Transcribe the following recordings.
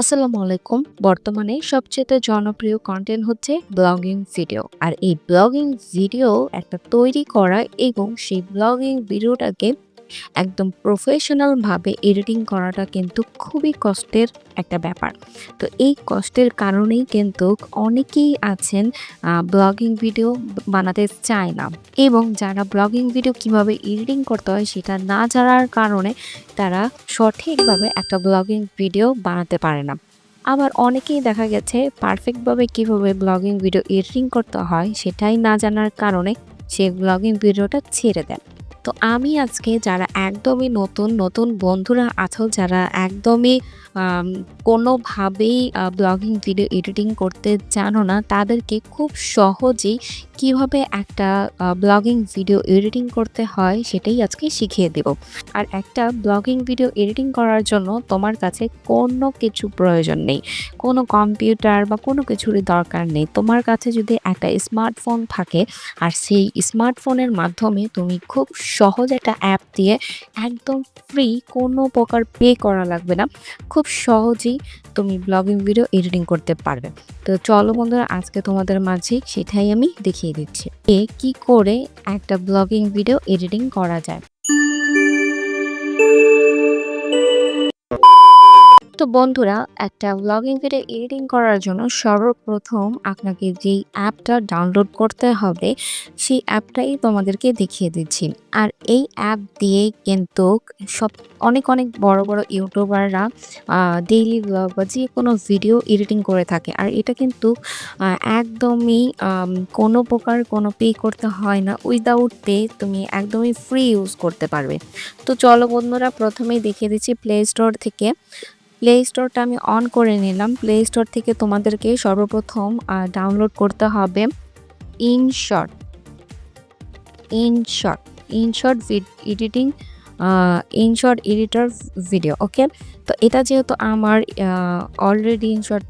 আসসালামু আলাইকুম। বর্তমানে সবচেয়ে জনপ্রিয় কন্টেন্ট হচ্ছে ব্লগিং ভিডিও আর এই ব্লগিং ভিডিও একটা তৈরি করা এবং সেই ব্লগিং ভিডিওটাকে একদম প্রফেশনালভাবে এডিটিং করাটা কিন্তু খুবই কষ্টের একটা ব্যাপার। তো এই কষ্টের কারণেই কিন্তু অনেকেই আছেন ব্লগিং ভিডিও বানাতে চায় না এবং যারা ব্লগিং ভিডিও কীভাবে এডিটিং করতে হয় সেটা না জানার কারণে তারা সঠিকভাবে একটা ব্লগিং ভিডিও বানাতে পারে না। আবার অনেকেই দেখা গেছে পারফেক্টভাবে কীভাবে ব্লগিং ভিডিও এডিটিং করতে হয় সেটাই না জানার কারণে সে ব্লগিং ভিডিওটা ছেড়ে দেন তো আমি আজকে যারা একদমই নতুন নতুন বন্ধুরা আছো, যারা একদমই কোনোভাবেই ব্লগিং ভিডিও এডিটিং করতে জানো না, তাদেরকে খুব সহজেই কীভাবে একটা ব্লগিং ভিডিও এডিটিং করতে হয় সেটাই আজকে শিখিয়ে দেব। আর একটা ব্লগিং ভিডিও এডিটিং করার জন্য তোমার কাছে কোনো কিছু প্রয়োজন নেই। কোনো কম্পিউটার বা কোনো কিছুরই দরকার নেই। তোমার কাছে যদি একটা স্মার্টফোন থাকে, আর সেই স্মার্টফোনের মাধ্যমে তুমি খুব সহজ একটা অ্যাপ দিয়ে একদম ফ্রি কোনো প্রকার পে করা লাগবে না। খুব সহজেই তুমি ব্লগিং ভিডিও এডিটিং করতে পারবে। তো চলো বন্ধুরা, আজকে তোমাদের মাঝে সেটাই আমি দেখিয়ে দিচ্ছি। এ কি করে একটা ব্লগিং ভিডিও এডিটিং করা যায়? তো বন্ধুরা, একটা ব্লগিং ভিডিও এডিটিং করার জন্য সর্বপ্রথম আপনাকে যেই অ্যাপটা ডাউনলোড করতে হবে, সেই অ্যাপটাই তোমাদেরকে দেখিয়ে দিচ্ছি। আর এই অ্যাপ দিয়ে কিন্তু সব, অনেক অনেক বড় বড় ইউটিউবাররা ডেইলি ব্লগ বা যে কোনো ভিডিও এডিটিং করে থাকে। আর এটা কিন্তু একদমই কোনো প্রকার কোনো পে করতে হয় না। উইদাউট পে তুমি একদমই ফ্রি ইউজ করতে পারবে। তো চলো বন্ধুরা, প্রথমেই দেখিয়ে দিচ্ছি প্লে স্টোর থেকে। প্লে স্টোরটা আমি অন করে নিলাম। প্লে স্টোর থেকে তোমাদেরকে সর্বপ্রথম ডাউনলোড করতে হবে InShot InShot InShot editing InShot editor video okay তো এটা যেহেতু আমার অলরেডি ইনশট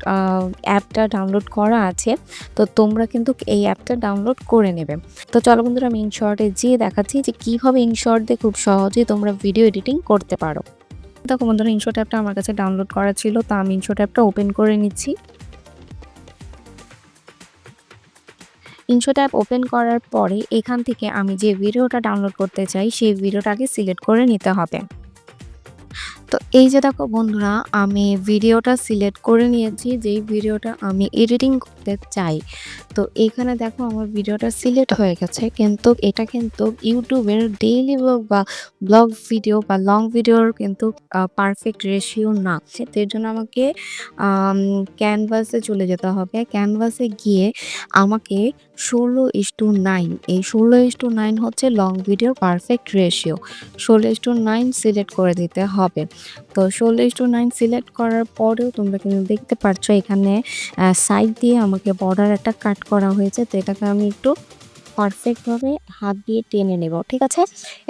অ্যাপটা ডাউনলোড করা আছে, তো তোমরা কিন্তু এই অ্যাপটা ডাউনলোড করে নেবে। তো চলো বন্ধুরা, আমি ইনশর্টে যেয়ে দেখাচ্ছি যে কীভাবে ইনশর্ট দিয়ে খুব সহজেই তোমরা ভিডিও এডিটিং করতে পারো। দেখো বন্ধুরা ইনশো অ্যাপটা আমার কাছে ডাউনলোড করা ছিল, তা আমি ইনশো অ্যাপটা ওপেন করে নিচ্ছি। ইনশো অ্যাপ ওপেন করার পরে এখান থেকে আমি যে ভিডিওটা ডাউনলোড করতে চাই, সেই ভিডিওটাকে সিলেক্ট করে নিতে হবে। তো এই যে দেখো বন্ধুরা, আমি ভিডিওটা সিলেক্ট করে নিয়েছি, যেই ভিডিওটা আমি এডিটিং করতে চাই। তো এখানে দেখো আমার ভিডিওটা সিলেক্ট হয়ে গেছে। কিন্তু এটা কিন্তু ইউটিউবের ডেইলি ব্লগ বা ব্লগ ভিডিও বা লং ভিডিওর কিন্তু পারফেক্ট রেশিও না। এর জন্য আমাকে ক্যানভাসে চলে যেতে হবে। ক্যানভাসে গিয়ে আমাকে ষোলো ইস টু নাইন। এই ষোলো ইস টু নাইন হচ্ছে লং ভিডিওর পারফেক্ট রেশিও ষোলো ইস টু নাইন সিলেক্ট করে দিতে হবে। তো ষোলো টু নাইন সিলেক্ট করার পরেও তোমরা কিন্তু দেখতে পারছ এখানে সাইড দিয়ে আমাকে বর্ডার একটা কাট করা হয়েছে। তো এটাকে আমি একটু পারফেক্টভাবে হাত দিয়ে টেনে নেব, ঠিক আছে?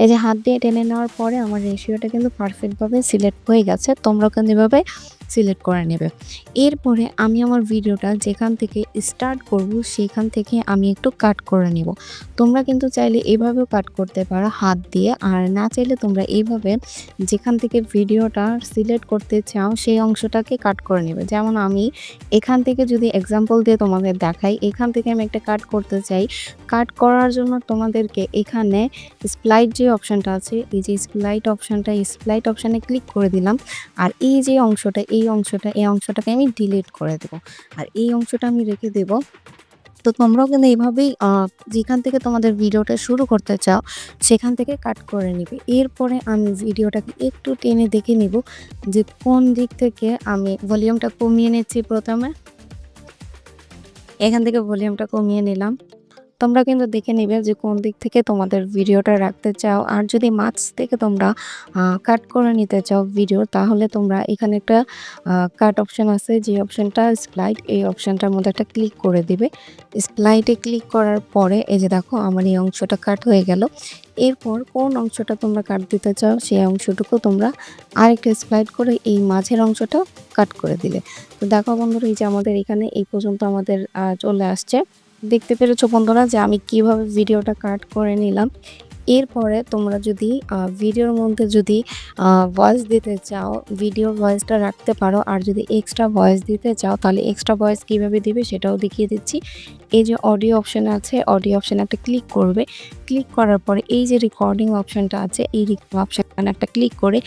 এই যে হাত দিয়ে টেনে নেওয়ার পরে আমার রেশিওটা কিন্তু পারফেক্টভাবে সিলেক্ট হয়ে গেছে। তোমরা কিন্তু এভাবে সিলেক্ট করে নেবে। এরপরে আমি আমার ভিডিওটা যেখান থেকে স্টার্ট করব, সেখান থেকে আমি একটু কাট করে নেব। তোমরা কিন্তু চাইলে এভাবেও কাট করতে পারো হাত দিয়ে, আর না চাইলে তোমরা এইভাবে যেখান থেকে ভিডিওটা সিলেক্ট করতে চাও, সেই অংশটাকে কাট করে নেবে। যেমন আমি এখান থেকে যদি এক্সাম্পল দিয়ে তোমাদের দেখাই, এখান থেকে আমি একটা কাট করতে চাই কাট করার জন্য তোমাদেরকে এখানে স্প্লাইট যে অপশানটা আছে, এই যে স্প্লাইট অপশানটা স্প্লাইট অপশানে ক্লিক করে দিলাম। আর এই যে অংশটা, এই অংশটা, এই অংশটাকে আমি ডিলিট করে দেব। আর এই অংশটা আমি রেখে দেব। তো তোমরাও কিন্তু এইভাবেই যেখান থেকে তোমাদের ভিডিওটা শুরু করতে চাও, সেখান থেকে কাট করে নিবে। এরপরে আমি ভিডিওটাকে একটু টেনে দেখে নিব যে কোন দিক থেকে আমি ভলিউমটা কমিয়ে নিচ্ছি প্রথমে। এখান থেকে ভলিউমটা কমিয়ে নিলাম। তোমরা কিন্তু দেখে নেবে যে কোন দিক থেকে তোমাদের ভিডিওটা রাখতে চাও। আর যদি মাছ থেকে তোমরা কাট করে নিতে চাও ভিডিও তাহলে তোমরা এখানে একটা কাট অপশন আছে। যে অপশনটা স্প্লাইট এই অপশনটার মধ্যে একটা ক্লিক করে দিবে। স্প্লাইটে ক্লিক করার পরে, এই যে দেখো আমার এই অংশটা কাট হয়ে গেল। এরপর কোন অংশটা তোমরা কাট দিতে চাও, সেই অংশটুকু তোমরা আরেকটা স্প্লাইট করে এই মাঝের অংশটা কাট করে দিলে। তো দেখো বন্ধুরা, এই যে আমাদের এখানে এই পর্যন্ত আমাদের চলে আসছে। দেখতে পেরেছ বন্ধুরা যে আমি কীভাবে ভিডিওটা কাট করে নিলাম এরপরে তোমরা যদি ভিডিওর মধ্যে যদি ভয়েস দিতে চাও, ভিডিও ভয়েসটা রাখতে পারো। আর যদি এক্সট্রা ভয়েস দিতে চাও তাহলে এক্সট্রা ভয়েস কীভাবে দিবে সেটাও দেখিয়ে দিচ্ছি। এই যে অডিও অপশান আছে, অডিও অপশান একটা ক্লিক করবে। ক্লিক করার পরে এই যে রেকর্ডিং অপশনটা আছে, এই অপশান একটা ক্লিক করে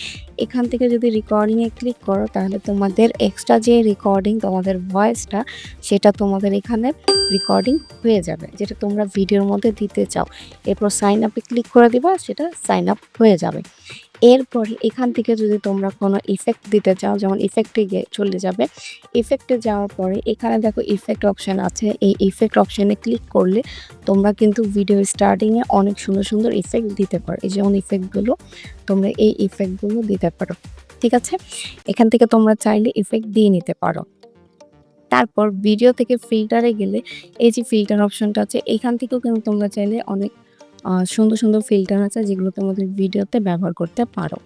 এখান থেকে যদি রেকর্ডিংয়ে ক্লিক করো তাহলে তোমাদের এক্সট্রা যে রেকর্ডিং তোমাদের ভয়েসটা সেটা তোমাদের এখানে রেকর্ডিং হয়ে যাবে। যেটা তোমরা ভিডিওর মধ্যে দিতে চাও। এরপর সাইন আপে ক্লিক করে দিবা সেটা সাইন আপ হয়ে যাবে। এরপরে এখান থেকে যদি তোমরা কোনো ইফেক্ট দিতে চাও যেমন ইফেক্টে গিয়ে চলে যাবে। ইফেক্টে যাওয়ার পরে এখানে দেখো ইফেক্ট অপশান আছে। এই ইফেক্ট অপশানে ক্লিক করলে তোমরা কিন্তু ভিডিও স্টার্টিংয়ে অনেক সুন্দর, সুন্দর ইফেক্ট দিতে পারো। এই যেমন ইফেক্টগুলো তোমরা এই ইফেক্টগুলো দিতে পারো। ঠিক আছে? এখান থেকে তোমরা চাইলে ইফেক্ট দিয়ে নিতে পারো। তারপর ভিডিও থেকে ফিল্টারে গেলে এই যে ফিল্টার অপশনটা আছে এখান থেকেও কিন্তু তোমরা চাইলে অনেক সুন্দর, সুন্দর ফিল্টার আছে যেগুলো তোমাদের ভিডিওতে ব্যবহার করতে পারো।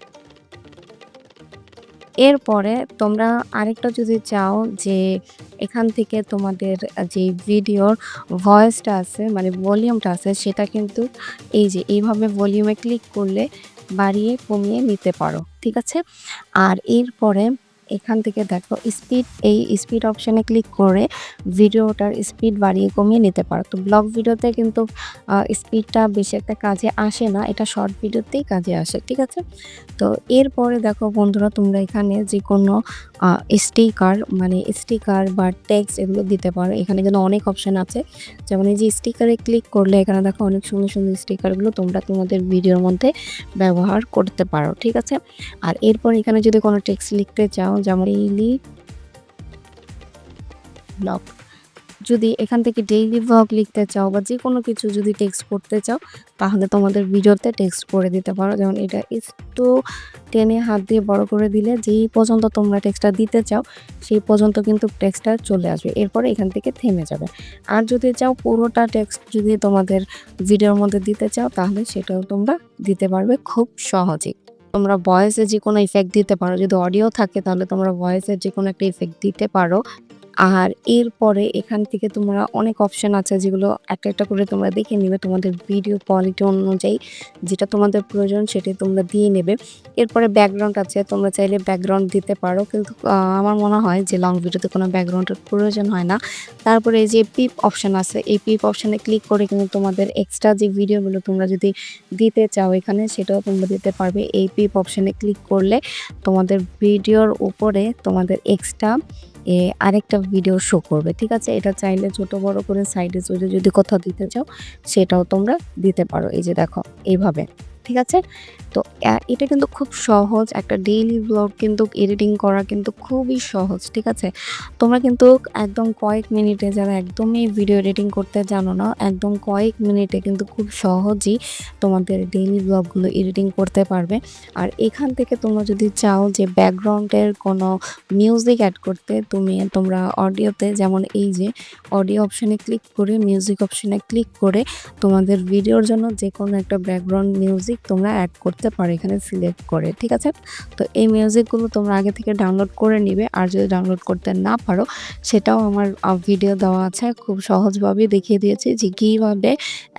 এরপরে তোমরা আরেকটা যদি চাও যে এখান থেকে তোমাদের যে ভিডিওর ভয়েসটা আছে মানে ভলিউমটা আছে সেটা কিন্তু এই যে এইভাবে ভলিউমে ক্লিক করলে বাড়িয়ে কমিয়ে নিতে পারো। ঠিক আছে? আর এরপরে এখান থেকে দেখো স্পিড এই স্পিড অপশানে ক্লিক করে ভিডিওটার স্পিড বাড়িয়ে কমিয়ে নিতে পারো। তো ব্লগ ভিডিওতে কিন্তু স্পিডটা বেশি একটা কাজে আসে না। এটা শর্ট ভিডিওতেই কাজে আসে। ঠিক আছে? তো এরপরে দেখো বন্ধুরা তোমরা এখানে যে কোনো স্টিকার মানে স্টিকার বা টেক্সট এগুলো দিতে পারো। এখানে কিন্তু অনেক অপশান আছে। যেমন এই যে স্টিকারে ক্লিক করলে এখানে দেখো অনেক সুন্দর, সুন্দর স্টিকারগুলো তোমরা তোমাদের ভিডিওর মধ্যে ব্যবহার করতে পারো। ঠিক আছে? আর এরপর এখানে যদি কোনো টেক্সট লিখতে চাও যেমন ডেইলি ব্লগ। যদি এখান থেকে ডেইলি ভ্লগ লিখতে চাও বা যে কোনো কিছু যদি টেক্সট করতে চাও, তাহলে তোমাদের ভিডিওতে টেক্সট করে দিতে পারো। যেমন এটা একটু টেনে হাত দিয়ে বড় করে দিলে যেই পর্যন্ত তোমরা টেক্সটটা দিতে চাও, সেই পর্যন্ত কিন্তু টেক্সটটা চলে আসবে। এরপরে এখান থেকে থেমে যাবে। আর যদি চাও পুরোটা টেক্সট যদি তোমাদের ভিডিওর মধ্যে দিতে চাও, তাহলে সেটাও তোমরা দিতে পারবে খুব সহজেই। তোমরা ভয়েসে যে কোনো ইফেক্ট দিতে পারো। যদি অডিও থাকে তাহলে তোমরা ভয়েসের যে কোনো একটা ইফেক্ট দিতে পারো। আর এরপরে এখান থেকে তোমরা অনেক অপশান আছে যেগুলো একটা, একটা করে তোমরা দেখে নেবে তোমাদের ভিডিও কোয়ালিটি অনুযায়ী যেটা তোমাদের প্রয়োজন সেটাই তোমরা দিয়ে নেবে। এরপরে ব্যাকগ্রাউন্ড আছে তোমরা চাইলে ব্যাকগ্রাউন্ড দিতে পারো। কিন্তু আমার মনে হয় যে লং ভিডিওতে কোনো ব্যাকগ্রাউন্ডের প্রয়োজন হয় না। তারপরে এই যে পিপ অপশান আছে এই পিপ অপশানে ক্লিক করে কিন্তু তোমাদের এক্সট্রা যে ভিডিওগুলো তোমরা যদি দিতে চাও এখানে সেটাও তোমরা দিতে পারবে। এই পিপ অপশানে ক্লিক করলে তোমাদের ভিডিওর উপরে তোমাদের এক্সট্রা এ আরেকটা ভিডিও শো করবে। ঠিক আছে? এটা চাইলে ছোট বড় করে সাইডে সাইডে যদি কোথাও দিতে চাও, সেটাও তোমরা দিতে পারো। এই যে দেখো, এইভাবে। ঠিক আছে? তো এটা কিন্তু খুব সহজ একটা ডেইলি ব্লগ কিন্তু এডিটিং করা কিন্তু খুবই সহজ। ঠিক আছে? তোমরা কিন্তু একদম কয়েক মিনিটে যারা একদমই ভিডিও এডিটিং করতে জানো না, একদম কয়েক মিনিটে কিন্তু খুব সহজেই তোমাদের ডেইলি ব্লগগুলো এডিটিং করতে পারবে। আর এখান থেকে তোমরা যদি চাও যে ব্যাকগ্রাউন্ডের কোনো মিউজিক অ্যাড করতে, তুমি, তোমরা অডিওতে যেমন এই যে অডিও অপশানে ক্লিক করে মিউজিক অপশানে ক্লিক করে তোমাদের ভিডিওর জন্য যে কোনো একটা ব্যাকগ্রাউন্ড মিউজিক তোমরা অ্যাড করতে পারো, এখানে সিলেক্ট করে। ঠিক আছে? তো এই মিউজিকগুলো তোমরা আগে থেকে ডাউনলোড করে নিবে। আর যদি ডাউনলোড করতে না পারো, সেটাও আমার ভিডিও দেওয়া আছে। খুব সহজভাবে দেখিয়ে দিয়েছি যে কীভাবে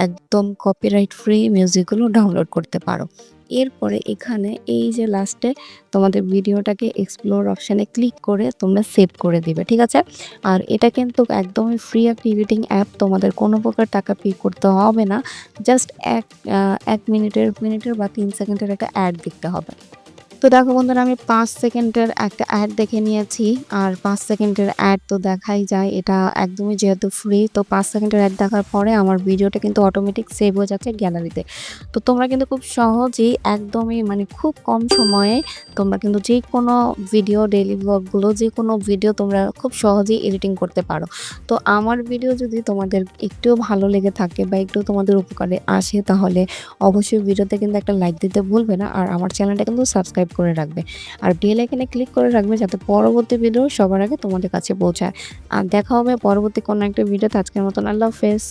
একদম কপিরাইট ফ্রি মিউজিকগুলো ডাউনলোড করতে পারো। এরপরে এখানে এই যে লাস্টে তোমাদের ভিডিওটাকে এক্সপ্লোর অপশানে ক্লিক করে তোমরা সেভ করে দিবে। ঠিক আছে? আর এটা কিন্তু একদমই ফ্রি একটা এডিটিং অ্যাপ তোমাদের কোনো প্রকার টাকা পে করতে হবে না। জাস্ট এক এক মিনিটের মিনিটের বা তিন সেকেন্ডের একটা অ্যাড দেখতে হবে। তো দেখো বন্ধুরা, আমি পাঁচ সেকেন্ডের একটা অ্যাড দেখে নিয়েছি। আর পাঁচ সেকেন্ডের অ্যাড তো দেখাই যায়। এটা একদমই যেহেতু ফ্রি তো পাঁচ সেকেন্ডের অ্যাড দেখার পরে আমার ভিডিওটা কিন্তু অটোমেটিক সেভ হয়ে যাচ্ছে গ্যালারিতে। তো তোমরা কিন্তু খুব সহজেই, একদমই মানে খুব কম সময়ে তোমরা কিন্তু যে কোনো ভিডিও ডেইলি ব্লগগুলো যেকোনো ভিডিও তোমরা খুব সহজেই এডিটিং করতে পারো। তো আমার ভিডিও যদি তোমাদের একটুও ভালো লেগে থাকে বা একটু তোমাদের উপকারে আসে, তাহলে অবশ্যই ভিডিওতে কিন্তু একটা লাইক দিতে ভুলবে না। আর আমার চ্যানেলটা কিন্তু সাবস্ক্রাইব করে রাখবে। আর বেল আইকনে ক্লিক করে রাখবে যাতে পরবর্তী ভিডিও সবার আগে তোমাদের কাছে পৌঁছায়। আর দেখা হবে পরবর্তী কোনো একটা ভিডিওতে আজকের মতন আল্লাহ হাফেজ।